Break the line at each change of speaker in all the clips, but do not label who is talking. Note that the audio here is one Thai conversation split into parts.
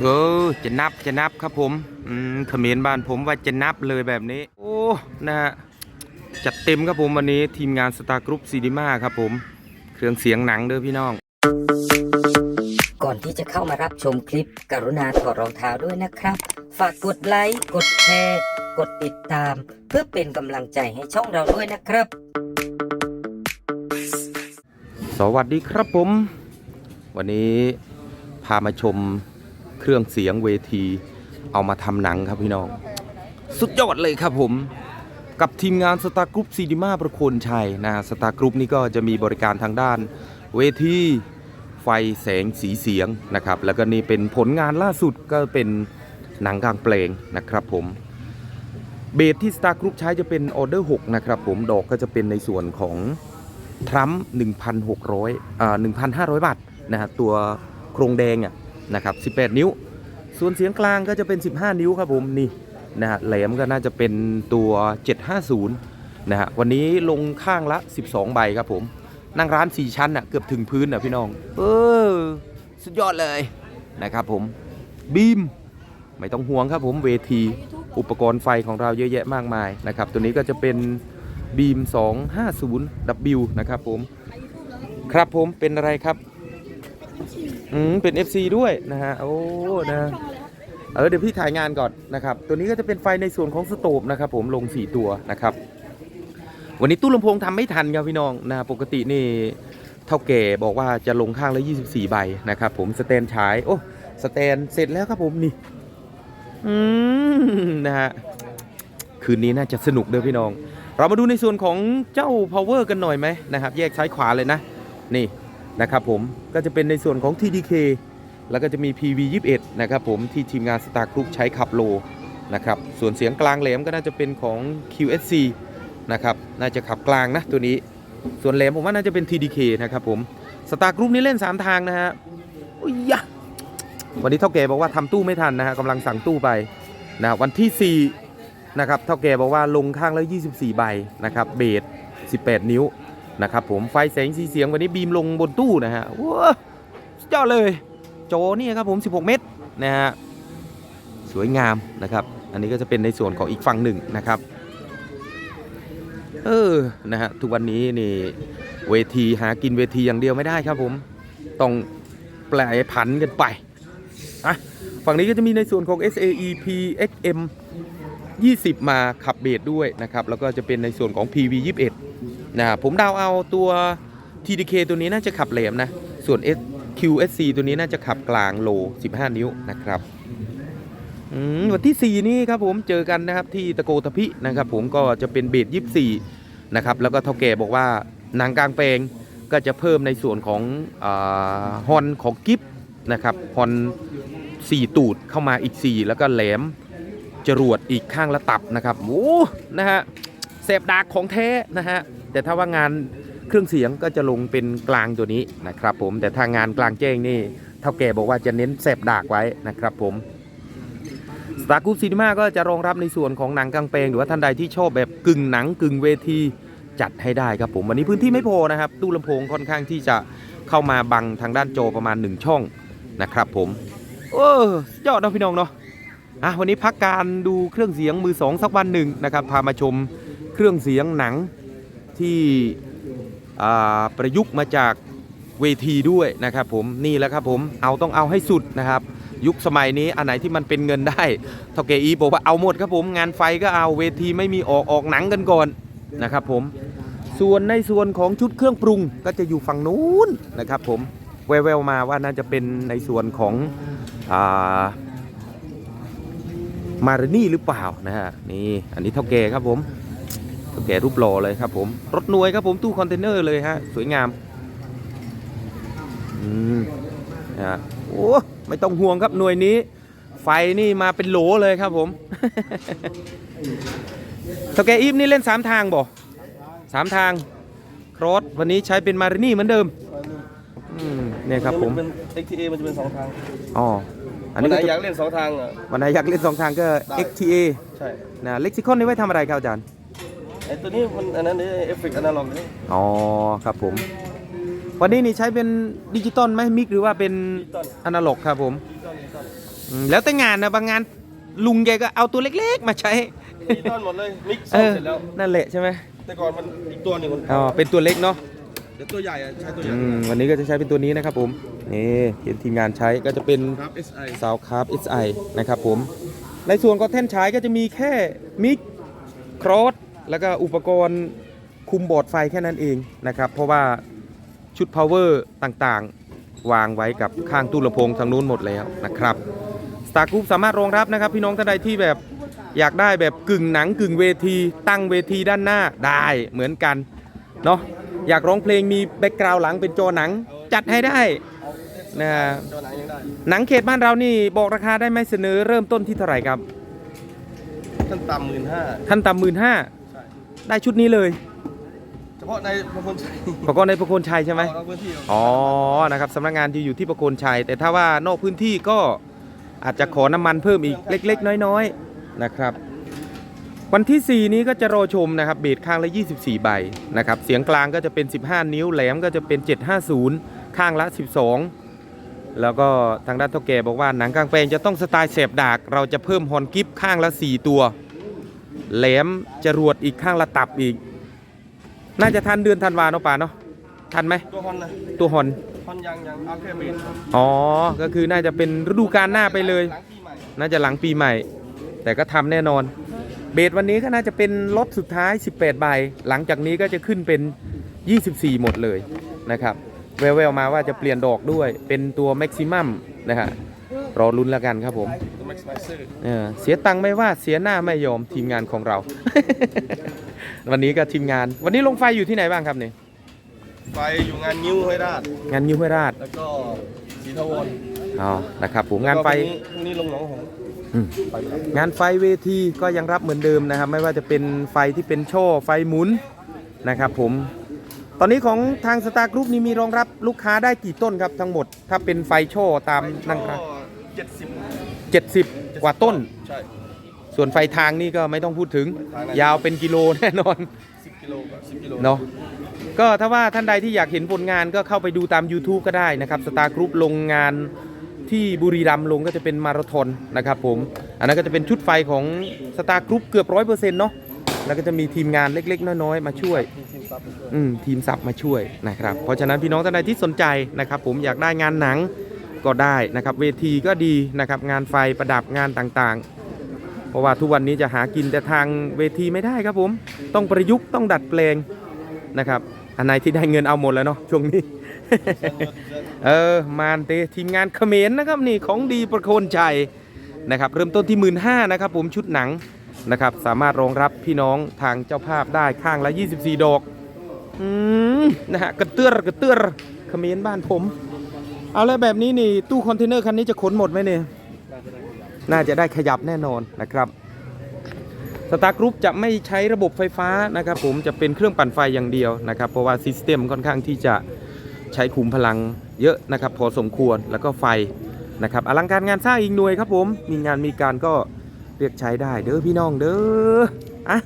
เออจะนับจะนับครับผมอืมเขมรบ้านผมว่าจะนับเลยแบบนี้ โอ้นะฮะจัดเต็มครับผมวันนี้ทีมงานสตาร์กรุ๊ปซีดีมาครับผม เครื่องเสียงหนังเด้อพี่น้อง
ก่อนที่จะเข้ามารับชมคลิป กรุณาถอดรองเท้าด้วยนะครับ ฝากกดไลค์กดแชร์ กดติดตาม เพื่อเป็นกำลังใจให้ช่องเราด้วยนะครับ
สวัสดีครับผม วันนี้พามาชม เครื่องเสียงเวที เอามาทำหนังครับพี่น้อง สุดยอดเลยครับผม กับทีมงานสตาร์กรุ๊ปซีดีมาประโคนชัยนะสตาร์กรุ๊ปนี่ก็จะมีบริการทางด้าน เวทีไฟแสงสีเสียงนะครับ แล้วก็นี่เป็นผลงานล่าสุดก็เป็นหนังกลางแปลงนะครับผมเบสที่ Star Group ใช้จะเป็นออเดอร์6นะครับผมดอกก็จะเป็นในส่วนของทรัมป์1,600อ่า1,500 บาทนะฮะตัวโครงแดงอะ นะครับ 18 นิ้ว ส่วนเสียงกลางก็จะเป็น 15 นิ้วครับผมนี่นะฮะแหลมก็น่าจะเป็นตัว 750 นะฮะวันนี้ลงข้างละ 12 ใบครับผม นั่งร้าน 4 ชั้นอะเกือบถึงพื้นอะพี่น้อง เออ สุดยอดเลยนะครับผมบีมไม่ต้องห่วงครับผมเวทีอุปกรณ์ไฟของเราเยอะแยะมากมายนะครับ ตัวนี้ก็จะเป็นบีม 250W นะครับผม ครับผมเป็นอะไรครับ อืมเป็น FC ด้วยนะฮะโอ้นะเออเดี๋ยวพี่ถ่ายงานก่อนนะครับ ตัวนี้ก็จะเป็นไฟในส่วนของสโตบนะครับ ผมลง 4 ตัวนะครับ วันนี้ตู้ลำโพงทำไม่ทันครับพี่น้องนะปกตินี่เท่าแก่บอกว่าจะลงข้างละ24 ใบนะครับ ผมสแตนฉายโอ้สแตนเสร็จแล้วครับผมนี่อืมนะฮะคืนนี้น่าจะสนุกเด้อพี่น้อง เรามาดูในส่วนของเจ้า power กันหน่อยไหมนะครับ แยกซ้ายขวาเลยนะ นี่ นะครับผมก็จะเป็นในส่วนของ TDK แล้วก็จะมี PV 21 นะครับผมที่ทีมงาน Star Group ใช้ขับโลนะครับส่วนเสียงกลางแหลมก็น่าจะเป็นของ QSC นะครับน่าจะขับกลางนะตัวนี้ ส่วนแหลมผมว่าน่าจะเป็น TDK นะครับผม Star Group นี้เล่น 3 ทางนะฮะอุ้ยยะวันนี้เท่าแก่บอกว่าทำตู้ไม่ทันนะฮะกำลังสั่งตู้ไปนะวันที่4นะครับเท่าแก่บอกว่าลงข้างแล้ว 24 ใบนะครับเบส18 นิ้ว นะครับผมไฟแสงสีเสียงวันนี้บีมลงบนตู้นะฮะว้าสุดยอดเลย โจนี่ครับผม 16 เมตรนะฮะสวยงามนะครับ อันนี้ก็จะเป็นในส่วนของอีกฝั่งหนึ่งนะครับเออนะฮะทุกวันนี้นี่เวทีหากินเวทีอย่างเดียวไม่ได้ครับผมต้องแปลผันกันไปอะฝั่งนี้ก็จะมีในส่วนของ SAEP XM 20 มาขับเบสด้วยนะครับ แล้วก็จะเป็นในส่วนของ PV 21 นะผมเดาวเอาตัว TDK ตัวนี้น่าจะขับแหลมนะ ส่วน QSC ตัวนี้น่าจะขับกลางโล 15 นิ้วนะครับอืมวันที่ 4 นี้ครับผมเจอกันนะครับที่ตะโกตะพินะครับผมก็จะเป็นเบส24นะครับแล้วก็เท่าแก่บอกว่านังกลางแปลงก็จะเพิ่มในส่วนของฮอนของกิฟนะครับฮอน4ตูดเข้ามาอีก 4 แล้วก็แหลมจรวดอีกข้างละตับนะครับโอ้นะฮะเสพดากของแท้นะฮะ แต่ถ้าว่างานเครื่องเสียงก็จะลงเป็นกลางตัวนี้นะครับ ผมแต่ถ้างานกลางแจ้งนี่เท่าแก่บอกว่าจะเน้นเสพดากไว้นะครับ ผมสตาร์กูซีนีมาก็จะรองรับในส่วนของหนังกลางแปลงหรือว่าท่านใดที่ชอบแบบกึ่งหนังกึ่งเวทีจัดให้ได้ครับผมวันนี้พื้นที่ไม่พอนะครับ ตู้ลำโพงค่อนข้างที่จะเข้ามาบังทางด้านโจประมาณ 1 ช่องนะครับผมโอ้ยอดนะพี่น้องเนาะอะวันนี้พักการดูเครื่องเสียงมือสองสักวันหนึ่งนะครับพามาชมเครื่องเสียงหนัง ที่ประยุกต์มาจากเวทีด้วยนะครับผมนี่แหล้วครับผมเอาต้องเอาให้สุดนะครับ ยุคสมัยนี้อันไหนที่มันเป็นเงินได้เท่าแกอีบอกว่าเอาหมดครับผมงานไฟก็เอาเวทีไม่มีออกออกหนังกันก่อนนะครับผมส่วนในส่วนของชุดเครื่องปรุงก็จะอยู่ฝั่งนู้นนะครับผมแววๆมาว่าน่าจะเป็นในส่วนของอามารานี่หรือเปล่านะฮะนี่อันนี้เท่าแก่ครับผม แก่รูปหล่อเลยครับผม รถหน่วยครับผมตู้คอนเทนเนอร์เลยฮะ สวยงาม อืมนะฮะโอ้ไม่ต้องห่วงครับหน่วยนี้ ไฟนี่มาเป็นโหลเลยครับผมเท่าแก่อีฟนี่เล่นสามทางบ่สามทางครอสวันนี้ใช้เป็นมารานี่เหมือนเดิมอืมเนี่ยครับผม
นเป็น XTA มันจะเป็นสองทาง
อ๋ออันนี้
วั
ก็
ไหน
จะ
อยากเล่นสองทางอะ
วันไหนอยากเล่นสองทางก็
ได้
XTA
ใช่
นะเล็กซิคอนนี่ไว้ทำอะไรครับอาจารย์
ไอ้ตัวนี้มันอันนั้นเอฟเฟกต์อนาล็อกนี่
อ๋อครับผม วันนี้นี่ใช้เป็นดิจิตอลไหมมิกหรือว่าเป็น
ดิจิตอล
อนาล็อกครับผม
ดิจิตอลดิจิตอล
อืมแล้วแต่งานนะบางงานลุงแกก็เอาตัวเล็กๆ มาใช้
มีต้นหมดเลยมิกซ์
เออ
เสร็จแล้ว
นั่นแหละใช่ไหม
แต่ก่อนมันอีกตัวหนึ่งมัน
อ๋อเป็นตัวเล็กเนาะ
เดี๋ยวตัวใหญ่อะใช้ตัวใหญ่
อืมวันนี้ก็จะใช้เป็นตัวนี้นะครับผมนี่เห็นทีมงานใช้ก็จะเป็น
ครับ SI
สาวคาร์บ SI นะครับผม ในส่วนของแท่นฉายก็จะมีแค่มิกครอส แล้วก็อุปกรณ์คุมบอร์ดไฟแค่นั้นเองนะครับ เพราะว่าชุด power ต่างๆ วางไว้กับข้างตู้ลำโพงทางนู้นหมดแล้วนะครับ Star Group สามารถรองรับนะครับ พี่น้องท่านใดที่แบบอยากได้แบบกึ่งหนังกึ่งเวที ตั้งเวทีด้านหน้าได้เหมือนกันเนาะอยากร้องเพลงมีแบ็กกราวด์หลังเป็นจอหนังจัดให้ได้นะ
เจ้าหนังยังได้
หนังเขตบ้านเรานี่บอกราคาได้ไหมเสนอเริ่มต้นที่เท่าไหร่ครับ
ขั้นต่ำหมื่นห้า
ขั้นต่ำหมื่นห้า
ใช่
ได้ชุดนี้เลย
เฉพาะในพระพลชัย
ประกอบในประโคนชัยใช่ไหม
เอาพื้นที่
อ๋อ นะครับสำนักงานที่อยู่ที่ประโคนชัย แต่ถ้าว่านอกพื้นที่ก็อาจจะขอน้ำมันเพิ่มอีกเล็ก ๆ น้อย ๆ นะครับ วันที่ 4 นี้ก็จะรอชมนะครับ เบสข้างละ 24 ใบนะครับ เสียงกลางก็จะเป็น 15 นิ้ว แหลมก็จะเป็น 750 ข้างละ 12 แล้วก็ทางด้านเท่าแก่บอกว่าหนังกลางแปลงจะต้องสไตล์แสบดาก เราจะเพิ่มฮอนกิฟข้างละ 4 ตัว แหลมจรวดอีกข้างละตับอีก น่าจะทันเดือนธันวาเนาะป่าเนาะทันไหม
ตัวฮอนนะ
ตัวฮอน
ฮอนยังยังเอาแค่เบส
อ๋อก็คือน่าจะเป็นฤดูกาลหน้าไปเลย
หลังปีใหม่
น่าจะหลังปีใหม่ แต่ก็ทำแน่นอน เบสวันนี้ก็น่าจะเป็นล็อตสุดท้าย 18 ใบ หลังจากนี้ก็จะขึ้นเป็น 24 หมดเลยนะครับแววๆมาว่าจะเปลี่ยนดอกด้วยเป็นตัวแม็กซิมัมนะฮะรอลุ้นแล้วกันครับผม
ตัวแม็กซ์ไม เซอร์
เออเสียตังค์ไม่ว่าเสียหน้าไม่ยอมทีมงานของเรา วันนี้ก็ทีมงาน วันนี้ลงไฟอยู่ที่ไหนบ้างครับเนี่ย
ไฟอยู่งานนิ้วห้วยราช
งานยิวห้วยราช
แล้วก็สีทวร
อ๋อนะครับผมงานไฟ
แล้วก็พรุ่งนี้พรุ่งนี้ลงหนองหงส์
อืม
ไปครับ
งานไฟเวทีก็ยังรับเหมือนเดิมนะครับ ไม่ว่าจะเป็นไฟที่เป็นโชว์ไฟหมุนนะครับผมตอนนี้ของทางสตาร์กรุ๊ปนี้มีรองรับลูกค้าได้กี่ต้นครับทั้งหมด ถ้าเป็นไฟโชว์ตามนั่งครับ
เจ็ดสิบ
70 กว่าต้น
ใช่
ส่วนไฟทางนี่ก็ไม่ต้องพูดถึง
ทางไหน
ยาวเป็นกิโลแน่นอน
สิบกิโลกับสิบกิโล
เนาะก็ถ้าว่าท่านใดที่อยากเห็นผลงานก็เข้าไปดูตาม YouTube ก็ได้นะครับสตาร์กรุ๊ปลงงานที่บุรีรัมย์ลงก็จะเป็นมาราธอนนะครับผม อันนั้นก็จะเป็นชุดไฟของสตาร์กรุ๊ปเกือบร้อยเปอร์เซ็นต์เนาะแล้วก็จะมีทีมงานเล็ก ๆ น้อยๆมาช่วย
มีทีมซับมาช่วย
อืมทีมสับมาช่วยนะครับ เพราะฉะนั้นพี่น้องท่านใดที่สนใจนะครับผมอยากได้งานหนัง ก็ได้นะครับ เวทีก็ดีนะครับ งานไฟประดับงานต่างๆ เพราะว่าทุกวันนี้จะหากินแต่ทางเวทีไม่ได้ครับผม ต้องประยุกต์ต้องดัดแปลงนะครับ อันไหนที่ได้เงินเอาหมดแล้วเนาะช่วงนี้ เออมานเตทีมงานเขมรนะครับนี่ของดีประโคนชัยนะครับ เริ่มต้นที่หมื่นห้านะครับผมชุดหนังนะครับ สามารถรองรับพี่น้องทางเจ้าภาพได้ข้างละ 24 ดอก อืมนะฮะกระเตื้อรกระเตื้อรเขมรบ้านผม เอาแล้วแบบนี้นี่ตู้คอนเทนเนอร์คันนี้จะขนหมดไหมเนี่ยน่าจะได้ขยับแน่นอนนะครับสตาร์กรุ๊ปจะไม่ใช้ระบบไฟฟ้านะครับผมจะเป็นเครื่องปั่นไฟอย่างเดียวนะครับ เพราะว่าซิสเต็มค่อนข้างที่จะใช้ขุมพลังเยอะนะครับ พอสมควรแล้วก็ไฟนะครับอลังการงานสร้างอีกหน่วยครับผมมีงานมีการก็เรียกใช้ได้เด้อพี่น้องเด้ออะ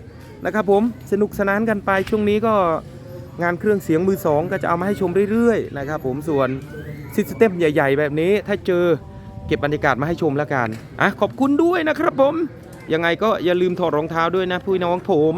นะครับผมสนุกสนานกันไปช่วงนี้ก็งานเครื่องเสียงมือสองก็จะเอามาให้ชมเรื่อยๆนะครับผมส่วน ซิสเต็มใหญ่ ๆ แบบนี้ถ้าเจอเก็บบรรยากาศมาให้ชมแล้วกันอะขอบคุณด้วยนะครับผม ยังไงก็อย่าลืมถอดรองเท้าด้วยนะพี่น้องผม